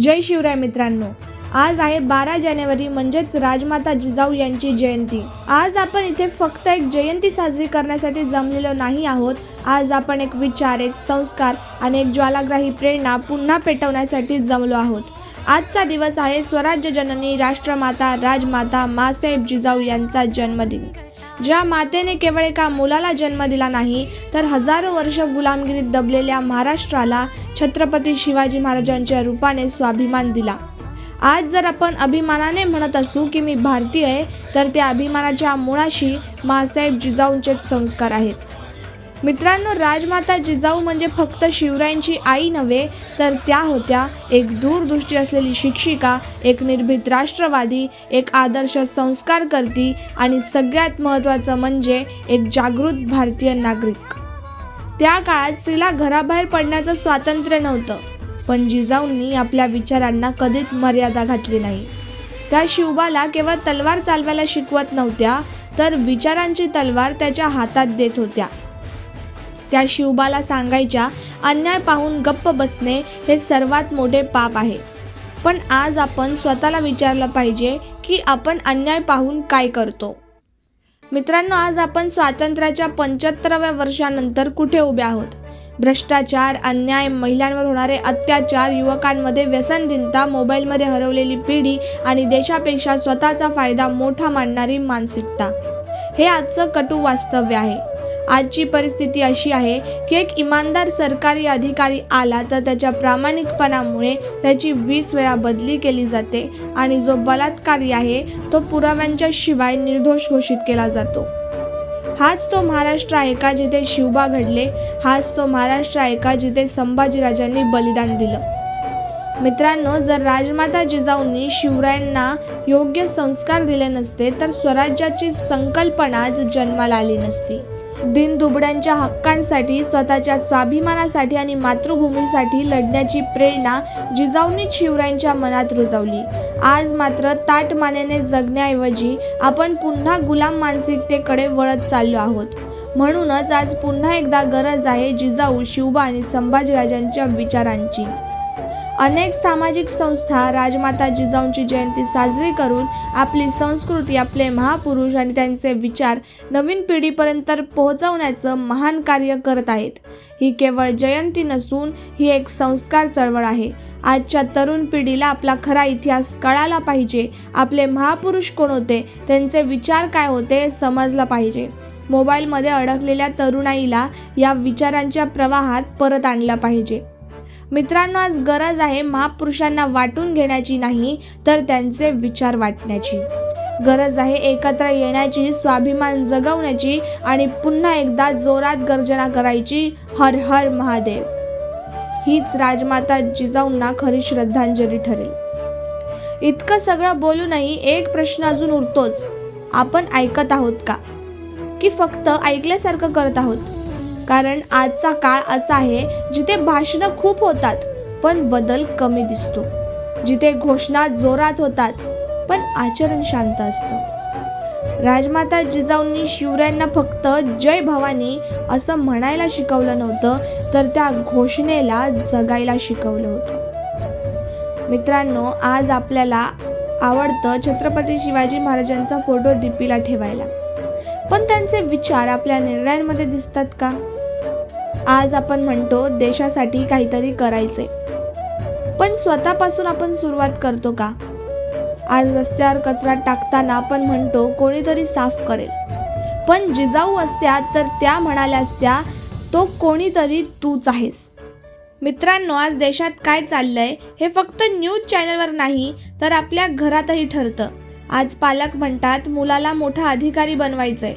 जय शिवराय मित्रांनो आज आहे बारा जानेवारी म्हणजेच राजमाता जिजाऊ यांची जयंती. आज आपण इथे फक्त एक जयंती साजरी करण्यासाठी जमलेलो नाही आहोत. आज आपण एक विचार एक संस्कार आणि एक ज्वालाग्राही प्रेरणा पुन्हा पेटवण्यासाठी जमलो आहोत. आजचा दिवस आहे स्वराज्य जननी राष्ट्रमाता राजमाता मासाहेब जिजाऊ यांचा जन्मदिन. ज्या मातेने केवळ एका मुलाला जन्म दिला नाही तर हजारो वर्ष गुलामगिरीत दबलेल्या महाराष्ट्राला छत्रपती शिवाजी महाराजांच्या रूपाने स्वाभिमान दिला. आज जर आपण अभिमानाने म्हणत असू की मी भारतीय आहे तर त्या अभिमानाच्या मुळाशी मासाहेब जिजाऊंचेच संस्कार आहेत. मित्रांनो राजमाता जिजाऊ म्हणजे फक्त शिवरायांची आई नव्हे तर त्या होत्या एक दूरदृष्टी असलेली शिक्षिका एक निर्भीत राष्ट्रवादी एक आदर्श संस्कारकर्ती आणि सगळ्यात महत्त्वाचं म्हणजे एक जागृत भारतीय नागरिक. त्या काळात स्त्रीला घराबाहेर पडण्याचं स्वातंत्र्य नव्हतं पण जिजाऊंनी आपल्या विचारांना कधीच मर्यादा घातली नाही. त्या शिवबाला केवळ तलवार चालवायला शिकवत नव्हत्या तर विचारांची तलवार त्याच्या हातात देत होत्या. त्या शिवबाला सांगायच्या अन्याय पाहून गप्प बसणे हे सर्वात मोठे पाप आहे. पण आज आपण स्वतःला विचारलं पाहिजे की आपण अन्याय पाहून काय करतो? मित्रांनो आज आपण स्वातंत्र्याच्या पंच्याहत्तराव्या वर्षानंतर कुठे उभे आहोत? भ्रष्टाचार अन्याय महिलांवर होणारे अत्याचार युवकांमध्ये व्यसनदिनता मोबाईलमध्ये हरवलेली पिढी आणि देशापेक्षा स्वतःचा फायदा मोठा मानणारी मानसिकता. हे आजचं कटू वास्तव्य आहे. आजची परिस्थिती अशी आहे की एक इमानदार सरकारी अधिकारी आला तर त्याच्या प्रामाणिकपणामुळे त्याची वीस वेळा बदली केली जाते आणि जो बलात्कारी आहे तो पुराव्यांच्या शिवाय निर्दोष घोषित केला जातो. हाच तो महाराष्ट्र आहे का जिथे शिवबा घडले? हाच तो महाराष्ट्र आहे का जिथे संभाजीराजांनी बलिदान दिलं? मित्रांनो जर राजमाता जिजाऊंनी शिवरायांना योग्य संस्कार दिले नसते तर स्वराज्याची संकल्पना जन्माला आली नसती. दिनदुबड्यांच्या हक्कांसाठी स्वतःच्या स्वाभिमानासाठी आणि मातृभूमीसाठी लढण्याची प्रेरणा जिजाऊनी शिवरायांच्या मनात रुजवली. आज मात्र ताटमानेने जगण्याऐवजी आपण पुन्हा गुलाम मानसिकतेकडे वळत चाललो आहोत. म्हणूनच आज पुन्हा एकदा गरज आहे जिजाऊ शिवबा आणि संभाजीराजांच्या विचारांची. अनेक सामाजिक संस्था राजमाता जिजाऊंची जयंती साजरी करून आपली संस्कृती आपले महापुरुष आणि त्यांचे विचार नवीन पिढीपर्यंत पोहोचवण्याचं महान कार्य करत आहेत. ही केवळ जयंती नसून ही एक संस्कार चळवळ आहे. आजच्या तरुण पिढीला आपला खरा इतिहास कळाला पाहिजे. आपले महापुरुष कोण होते त्यांचे विचार काय होते समजला समजलं पाहिजे. मोबाईलमध्ये अडकलेल्या तरुणाईला या विचारांच्या प्रवाहात परत आणलं पाहिजे. मित्रांनो आज गरज आहे महापुरुषांना वाटून घेण्याची नाही तर त्यांचे विचार वाटण्याची. गरज आहे एकत्र येण्याची स्वाभिमान जगवण्याची आणि पुन्हा एकदा जोरात गर्जना करायची. हर हर महादेव. हीच राजमाता जिजाऊंना खरी श्रद्धांजली ठरेल. इतकं सगळं बोलूनही एक प्रश्न अजून उरतोच. आपण ऐकत आहोत का? की फक्त ऐकल्यासारखं करत आहोत? कारण आजचा काळ असा आहे जिथे भाषणं खूप होतात पण बदल कमी दिसतो. जिथे घोषणा जोरात होतात पण आचरण शांत असतं. राजमाता जिजाऊंनी शिवरायांना फक्त जय भवानी असं म्हणायला शिकवलं नव्हतं तर त्या घोषणेला जगायला शिकवलं होतं. मित्रांनो आज आपल्याला आवडतं छत्रपती शिवाजी महाराजांचा फोटो दीपीला ठेवायला. पण त्यांचे विचार आपल्या निर्णयांमध्ये दिसतात का? आज आपण म्हणतो देशासाठी काहीतरी करायचे. पण स्वतःपासून आपण सुरुवात करतो का? आज रस्त्यावर कचरा टाकताना आपण म्हणतो कोणीतरी साफ करेल. पण जिजाऊ असत्या तर त्या म्हणाल्या असत्या तो कोणीतरी तूच आहेस. मित्रांनो आज देशात काय चाललंय हे फक्त न्यूज चॅनलवर नाही तर आपल्या घरातही ठरतं. आज पालक म्हणतात मुलाला मोठा अधिकारी बनवायचंय.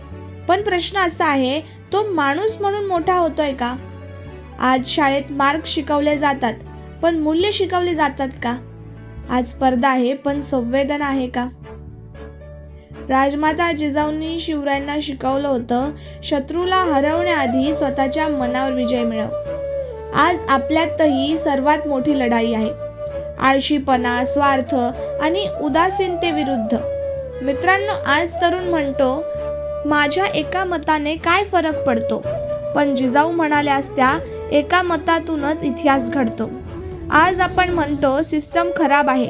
पण प्रश्न असा आहे तो माणूस म्हणून मोठा होतोय का? आज शाळेत मार्क शिकवले जातात पण मूल्य शिकवले जातात का? आज स्पर्धा आहे पण संवेदना आहे का? राजमाता जिजाऊंनी शिवरायांना शिकवलं होतं शत्रूला हरवण्याआधी स्वतःच्या मनावर विजय मिळव. आज आपल्यातही सर्वात मोठी लढाई आहे. आळशीपणा स्वार्थ आणि उदासीनतेविरुद्ध. मित्रांनो आज तरुण म्हणतो माझ्या एका मताने काय फरक पडतो? पण जिजाऊ म्हणाल्या असत्या एका मतातूनच इतिहास घडतो. आज आपण म्हणतो सिस्टम खराब आहे.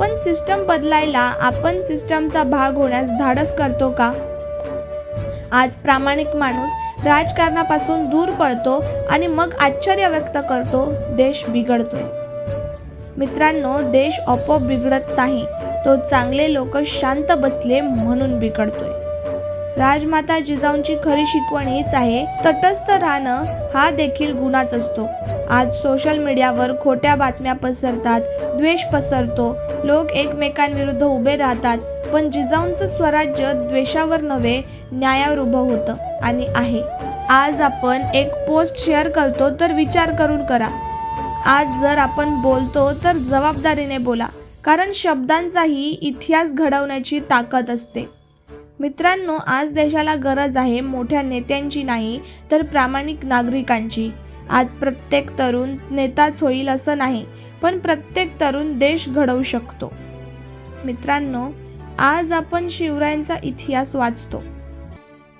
पण सिस्टम बदलायला आपण सिस्टमचा भाग होण्यास धाडस करतो का? आज प्रामाणिक माणूस राजकारणापासून दूर पडतो आणि मग आश्चर्य व्यक्त करतो देश बिघडतोय. मित्रांनो देश आपोआप बिघडत नाही. तो चांगले लोक शांत बसले म्हणून बिघडतोय. राजमाता जिजाऊंची खरी शिकवण हीच आहे तटस्थ राहणं हा देखील गुणाच असतो. आज सोशल मीडियावर खोट्या बातम्या पसरतात द्वेष पसरतो लोक एकमेकांविरुद्ध उभे राहतात पण जिजाऊंचं स्वराज्य द्वेषावर नव्हे न्यायावर उभं होतं आणि आहे. आज आपण एक पोस्ट शेअर करतो तर विचार करून करा. आज जर आपण बोलतो तर जबाबदारीने बोला कारण शब्दांचाही इतिहास घडवण्याची ताकद असते. मित्रांनो आज देशाला गरज आहे मोठ्या नेत्यांची नाही तर प्रामाणिक नागरिकांची. आज प्रत्येक तरुण नेताच होईल असं नाही पण प्रत्येक तरुण देश घडवू शकतो. मित्रांनो आज आपण शिवरायांचा इतिहास वाचतो.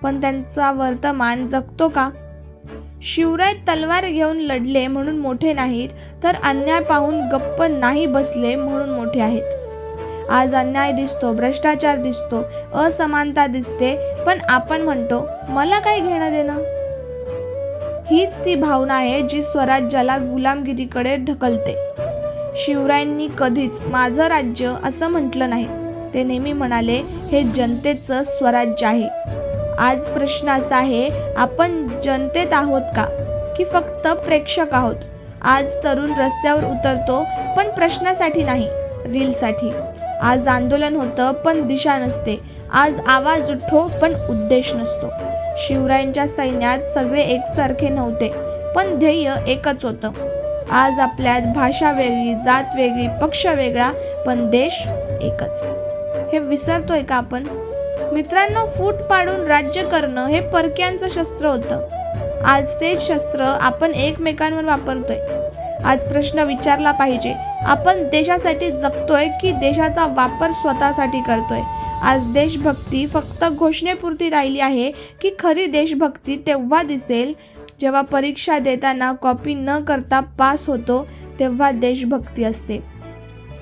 पण त्यांचा वर्तमान जगतो का? शिवराय तलवार घेऊन लढले म्हणून मोठे नाहीत तर अन्याय पाहून गप्प नाही बसले म्हणून मोठे आहेत. आज अन्याय दिसतो भ्रष्टाचार दिसतो असमानता दिसते पण आपण म्हणतो मला काय घेणं देणं? हीच ती भावना आहे जी स्वराज्याला गुलामगिरीकडे ढकलते. शिवरायांनी कधीच माझं राज्य असं म्हटलं नाही. ते नेहमी म्हणाले हे जनतेचं स्वराज्य आहे. आज प्रश्न असा आहे आपण जनतेत आहोत का? की फक्त प्रेक्षक आहोत? आज तरुण रस्त्यावर उतरतो पण प्रश्नासाठी नाही रीलसाठी. आज आंदोलन होतं पण दिशा नसते. आज आवाज उठो पण उद्देश नसतो. शिवरायांच्या सैन्यात सगळे एकसारखे नव्हते पण ध्येय एकच होतं. आज आपल्यात भाषा वेगळी जात वेगळी पक्ष वेगळा पण देश एकच. हे विसरतोय का आपण? मित्रांनो फूट पाडून राज्य करणं हे परक्यांचं शस्त्र होतं. आज तेच शस्त्र आपण एकमेकांवर वापरतोय. आज प्रश्न विचारला पाहिजे. आपण देशासाठी जगतोय की देशाचा वापर स्वतःसाठी करतोय? आज देशभक्ती फक्त घोषणेपुरती राहिली आहे की खरी देशभक्ती तेव्हा दिसेल? जेव्हा परीक्षा देताना कॉपी न करता पास होतो तेव्हा देशभक्ती असते.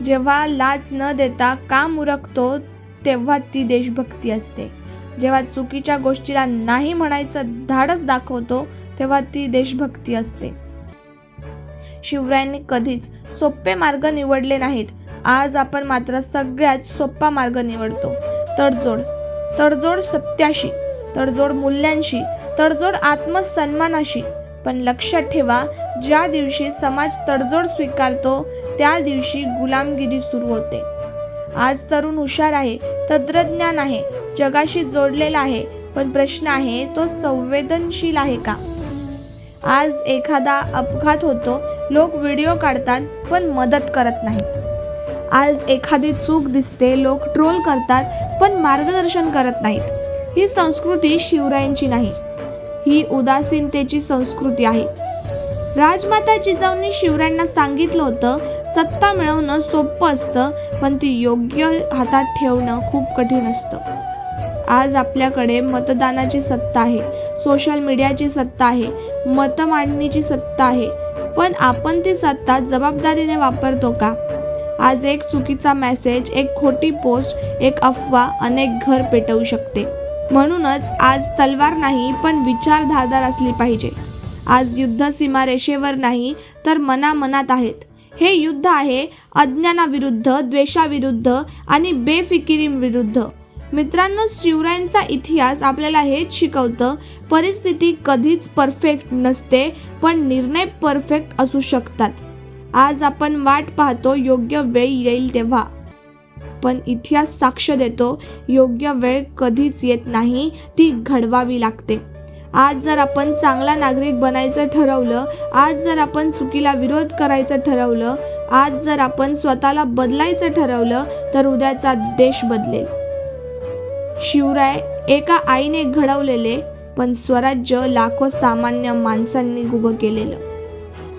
जेव्हा लाज न देता काम उरकतो तेव्हा ती देशभक्ती असते. जेव्हा चुकीच्या गोष्टीला नाही म्हणायचं धाडस दाखवतो तेव्हा ती देशभक्ती असते. शिवरायांनी कधीच सोपे मार्ग निवडले नाहीत. आज आपण मात्र सगळ्यात सोपा मार्ग निवडतो. तडजोड. तडजोड सत्याशी. तडजोड मूल्यांशी. तडजोड आत्मसन्मानाशी. पण लक्षात ठेवा ज्या दिवशी समाज तडजोड स्वीकारतो त्या दिवशी गुलामगिरी सुरू होते. आज तरुण हुशार आहे तंत्रज्ञान आहे जगाशी जोडलेला आहे पण प्रश्न आहे तो संवेदनशील आहे का? आज एखादा अपघात होतो लोक व्हिडिओ काढतात पण मदत करत नाहीत. आज एखादी चूक दिसते लोक ट्रोल करतात पण मार्गदर्शन करत नाहीत. ही संस्कृती शिवरायांची नाही. ही उदासीनतेची संस्कृती आहे. राजमाता जिजाऊंनी शिवरायांना सांगितलं होतं सत्ता मिळवणं सोपं असतं पण ती योग्य हातात ठेवणं खूप कठीण असतं. आज आपल्याकडे मतदानाची सत्ता आहे सोशल मीडियाची सत्ता आहे मतं मांडणीची सत्ता आहे. पण आपण ती सत्ता जबाबदारीने वापरतो का? आज एक चुकीचा मेसेज एक खोटी पोस्ट एक अफवा अनेक घर पेटवू शकते. म्हणूनच आज तलवार नाही पण विचार धारदार असली पाहिजे. आज युद्ध सीमारेषेवर नाही तर मनामनात आहेत. हे युद्ध आहे अज्ञानाविरुद्ध द्वेषाविरुद्ध आणि बेफिकिरीविरुद्ध. मित्रांनो शिवरायांचा इतिहास आपल्याला हेच शिकवतं परिस्थिती कधीच परफेक्ट नसते पण निर्णय परफेक्ट असू शकतात. आज आपण वाट पाहतो योग्य वेळ येईल तेव्हा. पण इतिहास साक्ष देतो योग्य वेळ कधीच येत नाही ती घडवावी लागते. आज जर आपण चांगला नागरिक बनायचं ठरवलं आज जर आपण चुकीला विरोध करायचं ठरवलं आज जर आपण स्वतःला बदलायचं ठरवलं तर उद्याचा देश बदलेल. शिवराय एका आईने घडवलेले पण स्वराज्य लाखो सामान्य माणसांनी उभं केलेलं.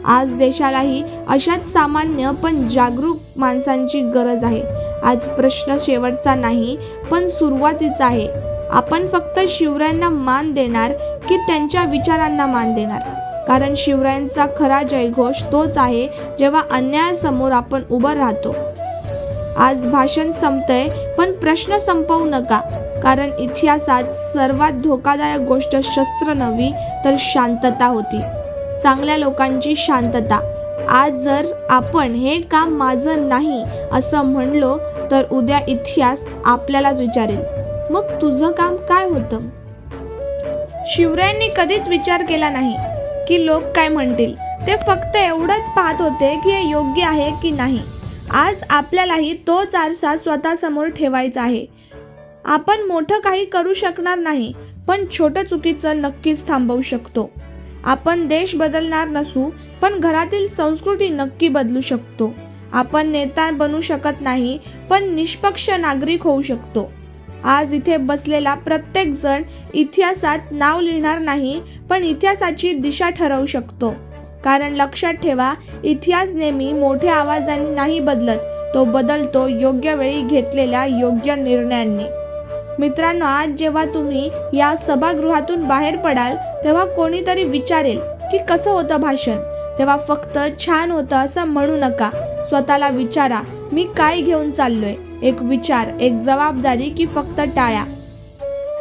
आज देशालाही अशाच सामान्य पण जागरूक माणसांची गरज आहे. आज प्रश्न शेवटचा नाही पण सुरुवातीचा आहे. आपण फक्त शिवरायांना मान देणार की त्यांच्या विचारांना मान देणार? कारण शिवरायांचा खरा जयघोष तोच आहे जेव्हा अन्यायासमोर आपण उभं राहतो. आज भाषण संपतंय पण प्रश्न संपवू नका. कारण इतिहासात सर्वात धोकादायक गोष्ट शस्त्र नव्ही तर शांतता होती. चांगल्या लोकांची शांतता. आज जर आपण हे काम माझं नाही असं म्हणलो तर उद्या इतिहास आपल्यालाच विचारेल. मग तुझं काम काय होतं? शिवरायांनी कधीच विचार केला नाही की लोक काय म्हणतील. ते फक्त एवढंच पाहत होते की हे योग्य आहे की नाही. आज आपल्यालाही तोच आरसा स्वतःसमोर ठेवायचा आहे. आपण मोठं काही करू शकणार नाही पण छोटं चुकीचं नक्कीच थांबवू शकतो. आपण देश बदलणार नसू पण घरातील संस्कृती नक्की बदलू शकतो. आपण नेता बनू शकत नाही पण निष्पक्ष नागरिक होऊ शकतो. आज इथे बसलेला प्रत्येकजण इतिहासात नाव लिहिणार नाही पण इतिहासाची दिशा ठरवू शकतो. कारण लक्षात ठेवा इतिहास नेहमी मोठ्या आवाजाने नाही बदलत. तो बदलतो योग्य वेळी घेतलेल्या योग्य निर्णयांनी. मित्रांनो आज जेव्हा तुम्ही या सभागृहातून बाहेर पडाल तेव्हा कोणीतरी विचारेल की कसं होतं भाषण? तेव्हा फक्त छान होतं असं म्हणू नका. स्वतःला विचारा मी काय घेऊन चाललोय? एक विचार एक जबाबदारी की फक्त टाळ्या?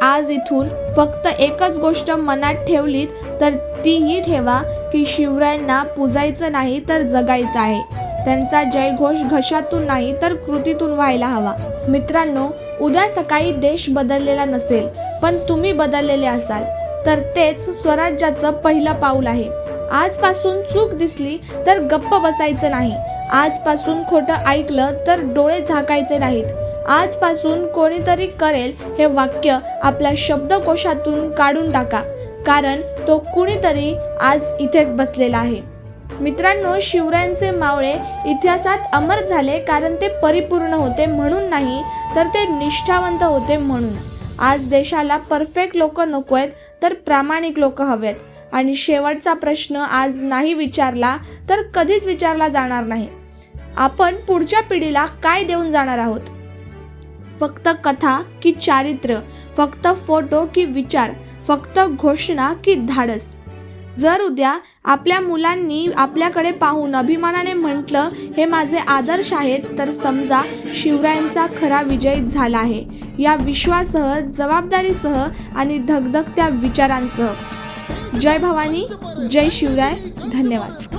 आज इथून फक्त एकच गोष्ट मनात ठेवलीत तर तीही ठेवा की शिवरायांना पूजायचं नाही तर जगायचं आहे. त्यांचा जयघोष घशातून नाही तर कृतीतून व्हायला हवा. मित्रांनो उद्या सकाळी देश बदललेला नसेल पण तुम्ही बदललेले असाल तर तेच स्वराज्याचं पहिलं पाऊल आहे. आजपासून चूक दिसली तर गप्प बसायचं नाही. आजपासून खोटं ऐकलं तर डोळे झाकायचे नाहीत. आजपासून कोणीतरी करेल हे वाक्य आपल्या शब्दकोशातून काढून टाका. कारण तो कुणीतरी आज इथेच बसलेला आहे. मित्रांनो शिवरायांचे मावळे इतिहासात अमर झाले कारण ते परिपूर्ण होते म्हणून नाही तर ते निष्ठावंत होते म्हणून. आज देशाला परफेक्ट लोक नको आहेत तर प्रामाणिक लोक हवेत. आणि शेवटचा प्रश्न आज नाही विचारला तर कधीच विचारला जाणार नाही. आपण पुढच्या पिढीला काय देऊन जाणार आहोत? फक्त कथा की चारित्र्य फक्त फोटो की विचार फक्त घोषणा की धाडस. जर उद्या आपल्या मुलांनी आपल्याकडे पाहून अभिमानाने म्हटलं हे माझे आदर्श आहेत तर समजा शिवरायांचा खरा विजय झाला आहे. या विश्वासह जबाबदारीसह आणि धगधगत्या विचारांसह. जय भवानी जय शिवराय धन्यवाद.